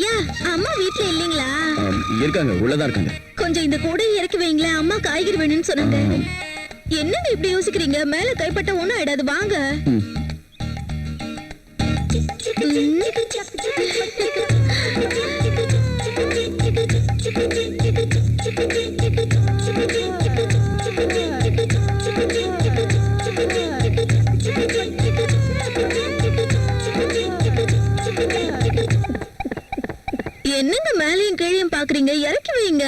ஐயா அம்மா வீட்ல இல்லைங்களா? இருக்காங்க உள்ளதா இருக்காங்க. கொஞ்சம் இந்த கூடையை இறக்கி வைங்களேன் அம்மா காய்கறி வேணும்னு சொன்னாங்க. என்னங்க இப்படி யோசிக்கிறீங்க? மேல கைப்பட்ட ஒண்ணும் ஆயிடாது வாங்க. மேலையும் கீழையும் பாக்குறீங்க இறக்கி வைங்க.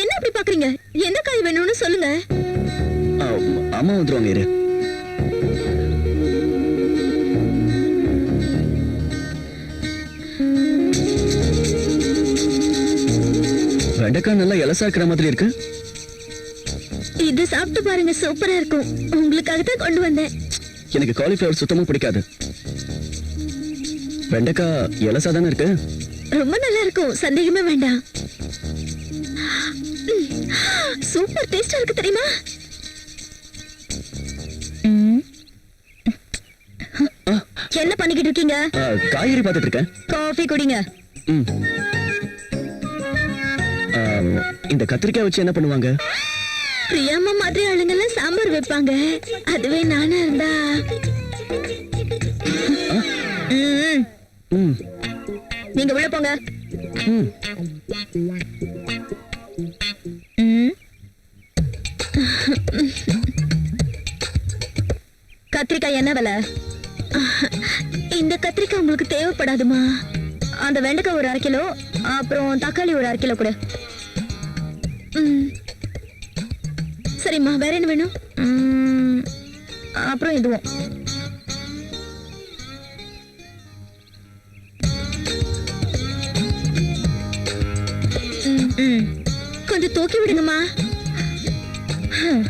என்ன அப்படி பாக்குறீங்க? என்ன காய் வேணும்னு சொல்லுங்க. அம்மா வந்துருவாங்க இரு. வெண்டைக்காய் நல்லா இலசா இருக்கிற மாதிரி இருக்கு. இது சாப்பிட்டு பாருங்க சூப்பரா இருக்கும். உங்களுக்காக தான் கொண்டு வந்தேன். எனக்கு காலிஃபிளவர் சுத்தமா பிடிக்காது. வெண்டைக்காய் இலசா தானே இருக்கு? ரொம்ப நல்லா இருக்கும். சந்தேகமே வேண்டாம். சூப்பர் டேஸ்டா இருக்கு தெரியுமா? என்ன பண்ணிக்கிட்டு இருக்கீங்க? காய்கறி பார்த்துட்டு இருக்கேன். காஃபி குடிங்க. இந்த கத்திரிக்காய் வச்சு என்ன பண்ணுவாங்க? பிரியாமா மாதிரி ஆளுங்கெல்லாம் சாம்பார் வைப்பாங்க. அதுவே நானா இருந்தா. நீங்க உள்ள போங்க. கத்திரிக்காய் என்ன விலை? இந்த கத்திரிக்காய் உங்களுக்கு தேவைப்படாதுமா. அந்த வெண்டைக்காய் ஒரு அரை கிலோ அப்புறம் தக்காளி ஒரு அரை கிலோ கூட. ம். சரிம்மா வேற என்ன வேணும்? அப்புறம் இதுவும் கொஞ்சம் தூக்கி விடுங்கம்மா. ம்.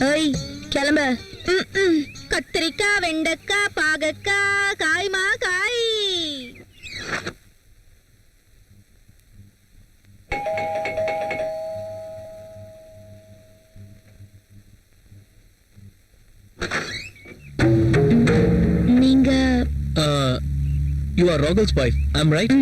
ஓய் கிளம்ப. ம், ம். கத்திரிக்காய் வெண்டைக்காய் பாகக்காய் காய்மா காய். You are Rahul's wife I'm right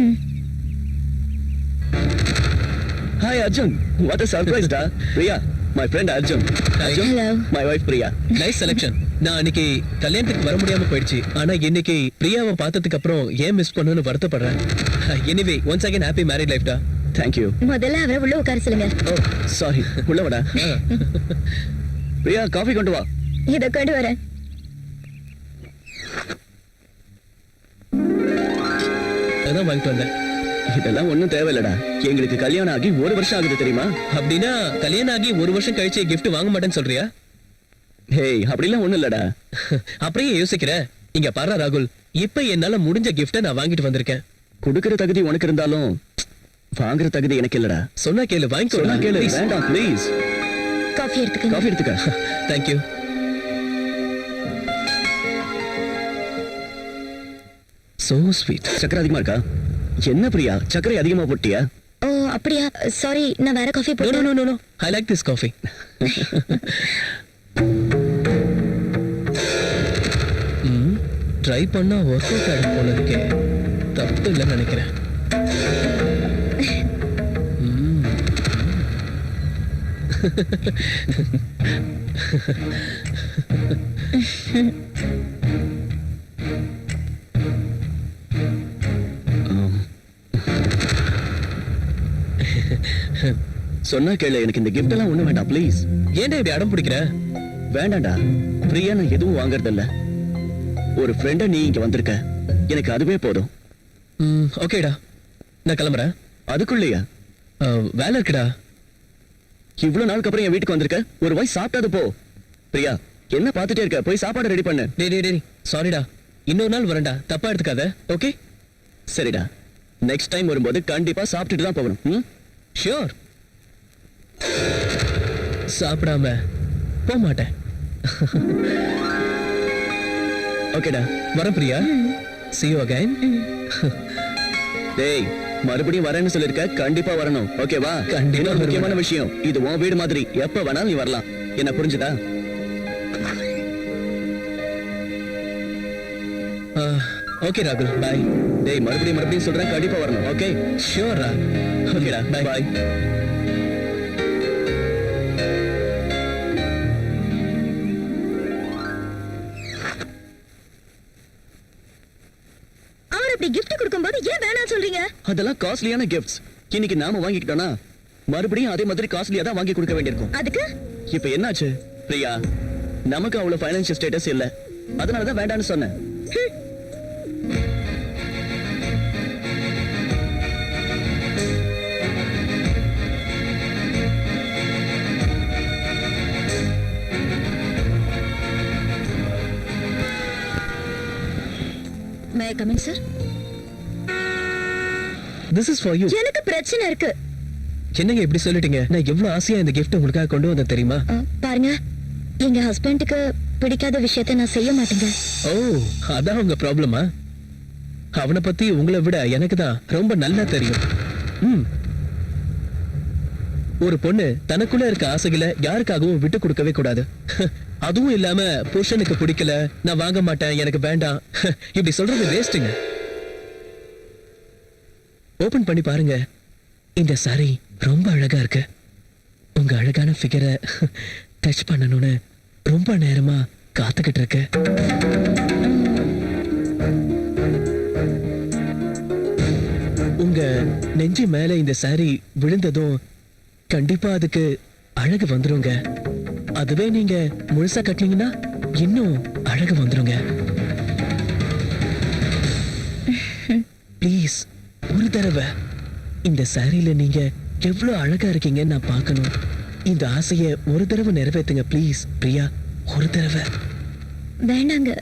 hi Arjun what a surprise டா Priya my friend Arjun Arjun. My wife Priya nice selection நான் அன்னைக்கு கல்யாணத்துக்கு வர முடியாம போயிடுச்சு. ஆனா இன்னைக்கு பிரியாவை பார்த்ததுக்கு அப்புறம் ஏன் மிஸ் பண்ணணும்னு வருத்தப்படுறேன். Anyway once again happy married life டா தேங்க் யூ முதல்ல அவரை உள்ள உட்கார சொல்லுங்க. ஓ சாரி உள்ள வாடா பிரியா காஃபி கொண்டு வா. இதை கொண்டு வரேன். அதான் வாங்கிட்டு வந்தேன். இதெல்லாம் ஒண்ணும் தேவையில்லடா. எங்களுக்கு கல்யாணம் ஆகி ஒரு வருஷம் ஆகுது தெரியுமா? அப்படின்னா கல்யாணம் ஆகி ஒரு வருஷம் கழிச்சு gift வாங்க மாட்டேன்னு சொல்றியா? ஹேய் அப்படிலாம் ஒண்ணும் இல்லடா. அப்படியே யோசிக்கிற. இங்க பாரு ராகுல் இப்ப என்னால முடிஞ்ச gift நான் வாங்கிட்டு வந்திருக்கேன். கொடுக்கிற தகுதி உனக்கு இருந்தாலும் வாங்குற தகுதி எனக்கு இல்லடா. சொன்னா கேளு வாங்கிக்கோ. சொன்னா கேளு வேண்டாம் ப்ளீஸ் காஃபி எடுத்துக்கங்க. காஃபி எடுத்துக்க. தேங்க்யூ சோ ஸ்வீட் சக்கரை அதிகமா இருக்கா? என்ன பிரியா? சக்கரை அதிகமா போட்டியா? ஓ அப்படியா? சாரி நான் வேற coffee no no no no I like this coffee try பண்ணா ஒர்க் அவுட் ஆகும் போல இருக்கே. தப்பு இல்லைன்னு நினைக்கிறேன். ம். சொன்னா கேளு எனக்கு இந்த gift எல்லாம் ஒண்ணு வேண்டாம் ப்ளீஸ் ஏன்டா இப்படி அடம் பிடிக்கிற? வேண்டாம்டா. பிரியா நான் எதுவும் வாங்குறது இல்ல ஒரு ஃப்ரெண்ட நீ இங்க வந்திருக்க. எனக்கு அதுவே போதும். ஓகேடா. நான் கிளம்புறேன். அதுக்குள்ளேயா? வேலை இருக்குடா. இவ்வளவு நாளுக்கு அப்புறம் என் வீட்டுக்கு வந்திருக்க? ஒரு வாய் சாப்பிட்டாது போ. பிரியா என்ன பார்த்துட்டே இருக்க? போய் சாப்பாடு ரெடி பண்ணு. டேய் டேய் டேய் சாரிடா இன்னொரு நாள் வரேன்டா. தப்பா எடுத்துக்காத ஓகே சரிடா. நெக்ஸ்ட் டைம் வரும்போது கண்டிப்பா சாப்பிட்டுட்டு தான் போகணும். ம்? ஷியோர் சாப்பிடாம போக மாட்டேன். ஓகேடா வரேன் பிரியா? See you again. டேய் மறுபடியும் வரேன்னு சொல்லிருக்க கண்டிப்பா வரணும். ஓகேவா கண்டிப்பா இன்னொரு முக்கியமான. விஷயம். இது உன் வீடு மாதிரி. எப்ப வேணாலும் நீ வரலாம். என்ன புரிஞ்சுதா? ஓகே ராகுல் பாய் டேய் மறுபடியும் மறுபடியும் சொல்றேன் கண்டிப்பா வரணும். ஓகே ஷியோர் ஓகேடா Bye. பாய் வேணாம் சொல்றீங்க? அதெல்லாம் காஸ்ட்லியான கிஃப்ட்ஸ் இன்னைக்கு நாம வாங்கிக்கிட்டோம்னா மறுபடியும் அதே மாதிரி காஸ்ட்லியா தான் வாங்கி கொடுக்க வேண்டியிருக்கும். அதுக்கு? இப்ப என்னாச்சு? பிரியா நமக்கு அவ்வளவு ஃபைனான்சியல் ஸ்டேட்டஸ் இல்ல. அதனால தான் வேண்டாம்னு சொன்னேன். May coming sir this is for you எனக்கு பிரச்சனை இருக்கு. என்னங்க இப்படி சொல்லிட்டீங்க? நான் எவ்வளவு ஆசையா இந்த gift உங்களுக்காக கொண்டு வந்தேன் தெரியுமா? பாருங்க. எங்க ஹஸ்பண்டுக்கு பிடிக்காத விஷயத்த நான் செய்ய மாட்டேங்க. ஓ அதான் உங்க ப்ராப்ளமா அவனை பத்தி உங்களை விட எனக்கு தான் ரொம்ப நல்லா தெரியும். ம். ஒரு பொண்ணு தனக்குள்ள இருக்க ஆசைகளை யாருக்காகவும் விட்டு கொடுக்கவே கூடாது. அதுவும் இல்லாம புருஷனுக்கு பிடிக்கல நான் வாங்க மாட்டேன் எனக்கு வேண்டாம். இப்படி சொல்றது வேஸ்ட்டுங்க ஓபன் பண்ணி பாருங்க. இந்த சாரி ரொம்ப அழகா இருக்கு. உங்க அழகான ஃபிகரை டச் பண்ணணும்னு ரொம்ப நேரமா காத்துக்கிட்டு இருக்கு. உங்க நெஞ்சு மேல இந்த சாரி விழுந்ததும் கண்டிப்பா அதுக்கு அழகு வந்துருங்க. அதுவே நீங்க முழுசா கட்டினீங்கன்னா இன்னும் அழகு வந்துருங்க. ப்ளீஸ் ஒரு தடவை. இந்த சாரியில நீங்க எவ்வளவு அழகா இருக்கீங்கன்னு நான் பார்க்கணும். இந்த ஆசைய ஒரு தடவை நிறைவேத்துங்க ப்ளீஸ் பிரியா. ஒரு தடவை. வேண்டாங்க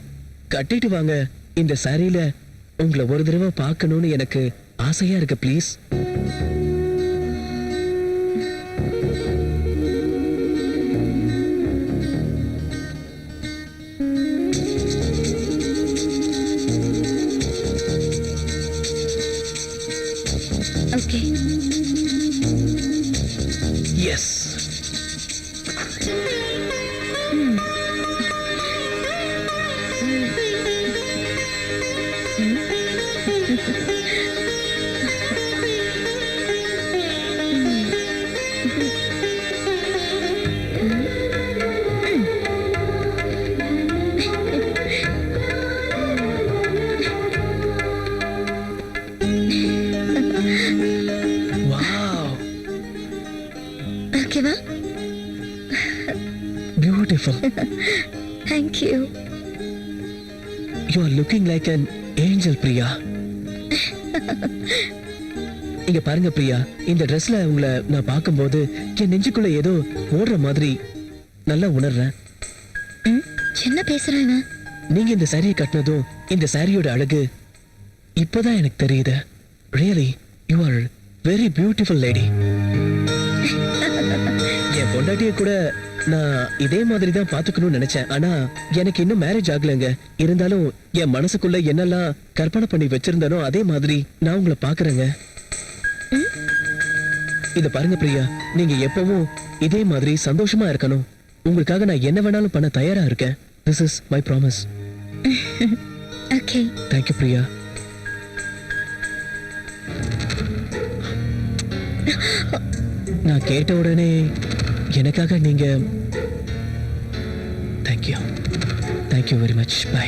கட்டிட்டு வாங்க. இந்த சாரியில உங்களை ஒரு தடவை பார்க்கணும்னு எனக்கு ஆசையா இருக்கு please Yes. Beautiful thank you you are looking like an angel Priya இங்க பாருங்க பிரியா இந்த ட்ரெஸ்ல உங்களை நான் பார்க்கும்போது என் நெஞ்சுக்குள்ள ஏதோ ஓடுற மாதிரி நல்லா உணர்றேன். என்ன பேசுறேன்? நீங்க இந்த சாரியை கட்டினதும் இந்த சாரியோட அழகு இப்போதான் எனக்கு தெரியுது. Really you are very beautiful lady என் பொண்டாட்டிய கூட நான் இதே மாதிரி தான் பாத்துக்கணும்னு நினைச்சேன். ஆனா எனக்கு இன்னும் மேரேஜ் ஆகலைங்க. இருந்தாலும் என் மனசுக்குள்ள என்னெல்லாம் கற்பனை பண்ணி வச்சிருந்தனோ அதே மாதிரி நான் உங்களை பாக்குறேங்க. இத பாருங்க பிரியா நீங்க எப்பவும் இதே மாதிரி சந்தோஷமா இருக்கணும். உங்களுக்காக நான் என்ன வேணாலும் பண்ண தயாரா இருக்கேன். This is my promise okay thank you Priya. நான் கேட்ட உடனே எனக்காக நீங்கள் thank you thank you very much bye